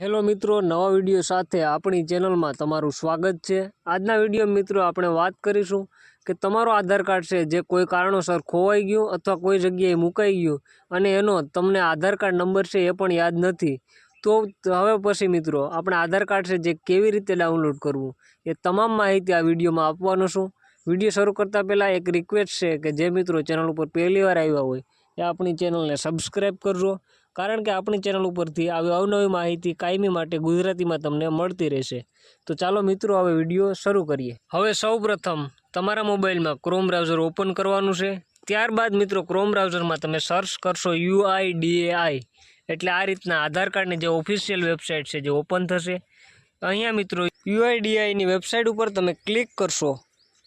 Hello મિત્રો, નવા video સાથે આપણી ચેનલમાં તમારું સ્વાગત છે. આજના વીડિયો મિત્રો આપણે વાત કરીશું કે તમારો આધાર કાર્ડ છે જે કોઈ કારણોસર ખોવાઈ ગયું અથવા કોઈ જગ્યાએ મુકાઈ ગયું અને એનો તમને આધાર કાર્ડ નંબર છે એ પણ યાદ નથી. તો હવે પછી મિત્રો, આપણે આધાર કાર્ડ છે જે કેવી રીતે ડાઉનલોડ કરવું એ તમામ માહિતી આ વિડીયોમાં આપવાનો છું. વીડિયો શરૂ કરતાં પહેલાં એક રિક્વેસ્ટ છે કે જે મિત્રો ચેનલ ઉપર પહેલી વાર આવ્યા હોય એ આપણી ચેનલને સબસ્ક્રાઈબ કરજો. કારણ કે આપણી ચેનલ ઉપરથી આવી અવનવી માહિતી કાયમી માટે ગુજરાતીમાં તમને મળતી રહેશે. તો ચાલો મિત્રો, હવે વીડિયો શરૂ કરીએ. હવે સૌપ્રથમ તમારા મોબાઈલમાં ક્રોમ બ્રાઉઝર ઓપન કરવાનું છે. ત્યારબાદ મિત્રો ક્રોમ બ્રાઉઝરમાં તમે સર્ચ કરશો યુઆઈડીએઆઈ એટલે આ રીતના આધાર કાર્ડની જે ઓફિશિયલ વેબસાઇટ છે, જે ઓપન થશે. અહીંયા મિત્રો યુઆઈડીઆઈની વેબસાઇટ ઉપર તમે ક્લિક કરશો.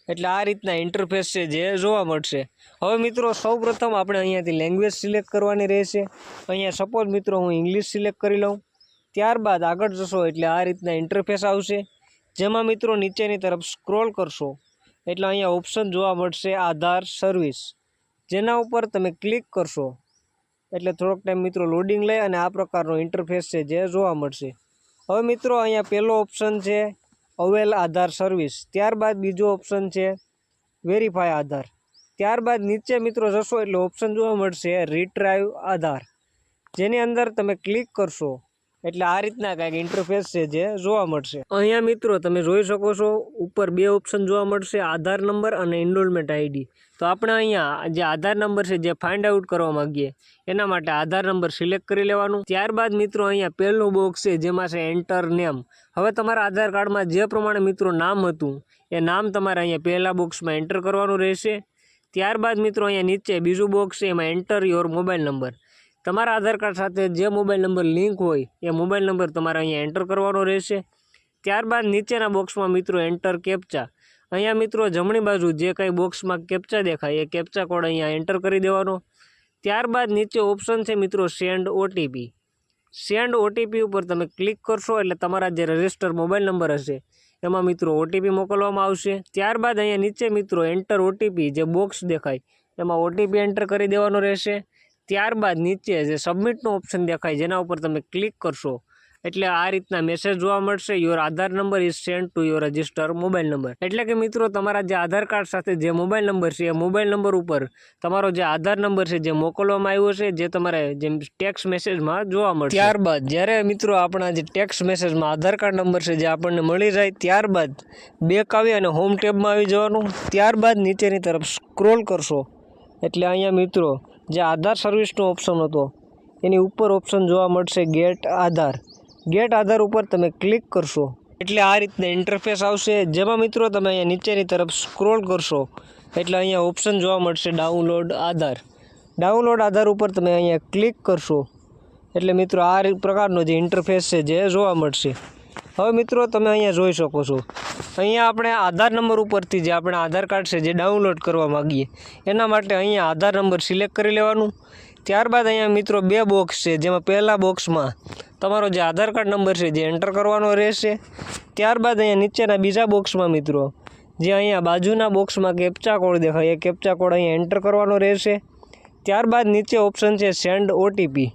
એટલે આ રીતના ઇન્ટરફેસ છે જે જોવા મળશે. હવે મિત્રો, સૌપ્રથમ આપણે અહીંયાથી લેંગ્વેજ સિલેક્ટ કરવાની રહેશે. અહીંયા સપોઝ મિત્રો, હું ઇંગ્લિશ સિલેક્ટ કરી લઉં. ત્યારબાદ આગળ જશો એટલે આ રીતના ઇન્ટરફેસ આવશે. જેમાં મિત્રો, નીચેની તરફ સ્ક્રોલ કરશો. એટલે અહીંયા ઓપ્શન જોવા મળશે આધાર સર્વિસ જેના ઉપર તમે ક્લિક કરશો. એટલે થોડોક ટાઈમ મિત્રો લોડિંગ લે અને આ પ્રકારનો ઇન્ટરફેસ છે જે જોવા મળશે. હવે મિત્રો, અહીંયા પહેલો ઓપ્શન છે અવેલ આધાર સર્વિસ. ત્યારબાદ બીજો ઓપ્શન છે વેરીફાય આધાર. ત્યારબાદ નીચે મિત્રો જશો એટલે ઓપ્શન જોવા મળશે રીટ્રાઈવ આધાર. જેની અંદર તમે ક્લિક કરશો એટલે આ રીતના કાંઈક ઇન્ટરફેસ છે જે જોવા મળશે. અહીંયા મિત્રો તમે જોઈ શકો છો, ઉપર બે ઓપ્શન જોવા મળશે, આધાર નંબર અને ઇન્રોલમેન્ટ આઈડી તો આપણે અહીંયા જે આધાર નંબર છે જે ફાઇન્ડ આઉટ કરવા માંગીએ, એના માટે આધાર નંબર સિલેક્ટ કરી લેવાનું. ત્યારબાદ મિત્રો અહીંયા પહેલું બોક્સ છે, જેમાં છે એન્ટર નેમ હવે તમારા આધાર કાર્ડમાં જે પ્રમાણે મિત્રો નામ હતું, એ નામ તમારે અહીંયા પહેલાં બોક્સમાં એન્ટર કરવાનું રહેશે. ત્યારબાદ મિત્રો અહીંયા નીચે બીજું બોક્સ છે, એમાં એન્ટર યોર મોબાઈલ નંબર તમારા આધાર કાર્ડ સાથે જે મોબાઈલ નંબર લિંક હોય, એ મોબાઈલ નંબર તમારે અહીંયા એન્ટર કરવાનો રહેશે. ત્યારબાદ નીચેના બોક્સમાં મિત્રો એન્ટર કેપ્ચા અહીંયા મિત્રો જમણી બાજુ જે કંઈ બોક્સમાં કેપ્ચા દેખાય, એ કેપ્ચા કોડ અહીંયા એન્ટર કરી દેવાનો. ત્યારબાદ નીચે ઓપ્શન છે મિત્રો સેન્ડ ઓટીપી સેન્ડ ઓટીપી ઉપર તમે ક્લિક કરશો એટલે તમારા જે રજિસ્ટર મોબાઈલ નંબર હશે, એમાં મિત્રો ઓટીપી મોકલવામાં આવશે. ત્યારબાદ અહીંયા નીચે મિત્રો એન્ટર ઓટીપી જે બોક્સ દેખાય, એમાં ઓટીપી એન્ટર કરી દેવાનો રહેશે. ત્યારબાદ નીચે જે સબમિટનો ઓપ્શન દેખાય, જેના ઉપર તમે ક્લિક કરશો એટલે આ રીતના મેસેજ જોવા મળશે. Your Aadhaar number is send to your register mobile number એટલે કે મિત્રો, તમારા જે આધાર કાર્ડ સાથે જે મોબાઈલ નંબર છે, એ મોબાઈલ નંબર ઉપર તમારો જે આધાર નંબર છે, જે મોકલવામાં આવ્યો છે, જે તમારે જેમ ટેક્સ મેસેજમાં જોવા મળશે. ત્યારબાદ જ્યારે મિત્રો આપણા જે ટેક્સ મેસેજમાં આધાર કાર્ડ નંબર છે, જે આપણને મળી જાય, ત્યારબાદ બેક આવી અને હોમ ટેબમાં આવી જવાનું. ત્યારબાદ નીચેની તરફ સ્ક્રોલ કરશો. એટલે અહીંયા મિત્રો, જે આધાર સર્વિસનો ઓપ્શન હતો, એની ઉપર ઓપ્શન જોવા મળશે ગેટ આધાર. ગેટ આધાર ઉપર તમે ક્લિક કરશો. એટલે આ રીતના ઇન્ટરફેસ આવશે. જેમાં મિત્રો તમે અહીંયા નીચેની તરફ સ્ક્રોલ કરશો. એટલે અહીંયા ઓપ્શન જોવા મળશે ડાઉનલોડ આધાર. ડાઉનલોડ આધાર ઉપર તમે અહીંયા ક્લિક કરશો. એટલે મિત્રો આ પ્રકારનો જે ઇન્ટરફેસ છે જે જોવા મળશે. હવે મિત્રો તમે અહીંયા જોઈ શકો છો. અહીંયા આપણે આધાર નંબર ઉપરથી જે આપણે આધાર કાર્ડ છે જે ડાઉનલોડ કરવા માગીએ, એના માટે અહીંયા આધાર નંબર સિલેક્ટ કરી લેવાનું. ત્યારબાદ અહીંયા મિત્રો બે બોક્સ છે, જેમાં પહેલા બોક્સમાં તમારો જે આધાર કાર્ડ નંબર છે, જે એન્ટર કરવાનો રહેશે. ત્યારબાદ અહીંયા નીચેના બીજા બોક્સમાં મિત્રો, જે અહીંયા બાજુના બોક્સમાં કેપ્ચા કોડ દેખાય, એ કેપ્ચા કોડ અહીંયા એન્ટર કરવાનો રહેશે. ત્યારબાદ નીચે ઓપ્શન છે સેન્ડ ઓટીપી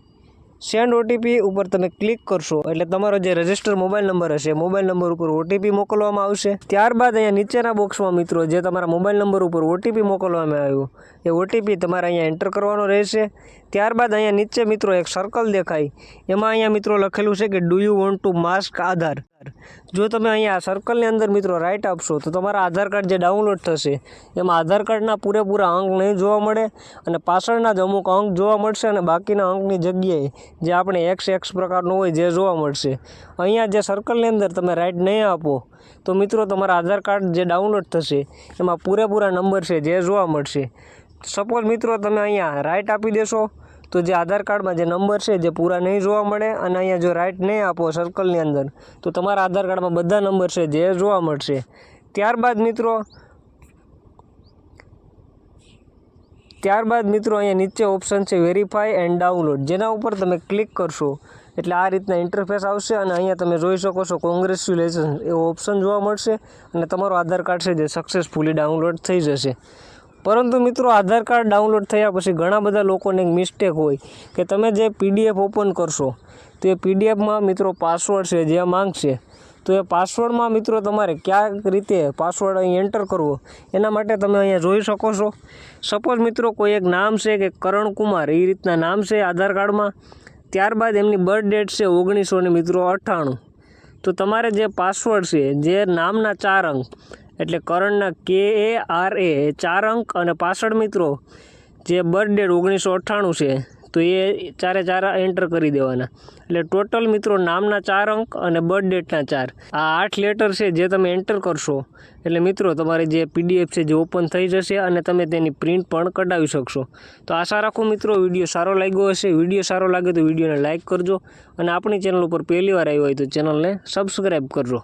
સેન્ડ ઓટીપી ઉપર તમે ક્લિક કરશો, એટલે તમારો જે રજિસ્ટર મોબાઈલ નંબર હશે મોબાઈલ નંબર ઉપર ઓટીપી મોકલવામાં આવશે. ત્યારબાદ અહીંયા નીચેના બોક્સમાં મિત્રો, જે તમારા મોબાઈલ નંબર ઉપર ઓટીપી મોકલવામાં આવ્યું, એ ઓટીપી તમારે અહીંયા એન્ટર કરવાનો રહેશે. ત્યારબાદ અહીંયા નીચે મિત્રો એક સર્કલ દેખાય, એમાં અહીંયા મિત્રો લખેલું છે કે do you want to mask Aadhaar જો તમે અહીંયા સર્કલની અંદર મિત્રો રાઇટ આપશો, તો તમારા આધાર કાર્ડ જે ડાઉનલોડ થશે, એમાં આધાર કાર્ડના પૂરેપૂરા અંક નહીં જોવા મળે અને પાછળના જ અમુક અંક જોવા મળશે અને બાકીના અંકની જગ્યાએ જે આપણે એક્સ એક્સ પ્રકારનું હોય જે જોવા મળશે. અહીંયા જે સર્કલની અંદર તમે રાઇટ નહીં આપો, તો મિત્રો તમારા આધાર કાર્ડ જે ડાઉનલોડ થશે, એમાં પૂરેપૂરા નંબર છે જે જોવા મળશે. સપોઝ મિત્રો તમે અહીંયા રાઇટ આપી દેશો તો જે આધાર કાર્ડમાં જે નંબર છે, જે પૂરા નહીં જોવા મળે અને અહીંયા જો રાઈટ નહીં આપો સર્કલની અંદર, તો તમારા આધાર કાર્ડમાં બધા નંબર છે જે જોવા મળશે. ત્યારબાદ મિત્રો ત્યારબાદ મિત્રો અહીંયા નીચે ઓપ્શન છે વેરીફાઈ એન્ડ ડાઉનલોડ જેના ઉપર તમે ક્લિક કરશો, એટલે આ રીતના ઇન્ટરફેસ આવશે અને અહીંયા તમે જોઈ શકો છો કોંગ્રેચ્યુલેશન એવો ઓપ્શન જોવા મળશે અને તમારો આધાર કાર્ડ છે જે સક્સેસફુલી ડાઉનલોડ થઈ જશે. પરંતુ મિત્રો આધાર કાર્ડ ડાઉનલોડ થયા પછી ઘણા બધા લોકોને એક મિસ્ટેક હોય કે તમે જે પીડીએફ ઓપન કરશો, તો એ પીડીએફમાં મિત્રો પાસવર્ડ છે જે માંગશે, તો એ પાસવર્ડમાં મિત્રો તમારે કયા રીતે પાસવર્ડ અહીં એન્ટર કરવો, એના માટે તમે અહીંયા જોઈ શકો છો. સપોઝ મિત્રો કોઈ એક નામ છે કે કરણ કુમાર, એ રીતના નામ છે આધાર કાર્ડમાં, ત્યારબાદ એમની બર્થ ડેટ છે ઓગણીસો ને મિત્રો અઠ્ઠાણું, તો તમારે જે પાસવર્ડ છે, જે નામના ચાર અંક એટલે કરણના કે એ આર એ ચાર અંક અને પાછળ મિત્રો, જે બર્થ ડેટ ઓગણીસો અઠ્ઠાણું છે, તો એ ચારે ચાર એન્ટર કરી દેવાના. એટલે ટોટલ મિત્રો નામના ચાર અંક અને બર્થ ડેટના ચાર. આ આઠ લેટર છે જે તમે એન્ટર કરશો, એટલે મિત્રો તમારી જે પીડીએફ છે જે ઓપન થઈ જશે અને તમે તેની પ્રિન્ટ પણ કઢાવી શકશો. તો આશા રાખું મિત્રો, વીડિયો સારો લાગ્યો હશે. વીડિયો સારો લાગે તો વિડીયોને લાઇક કરજો. અને આપણી ચેનલ ઉપર પહેલી વાર આવ્યો હોય તો ચેનલને સબસ્ક્રાઈબ કરજો.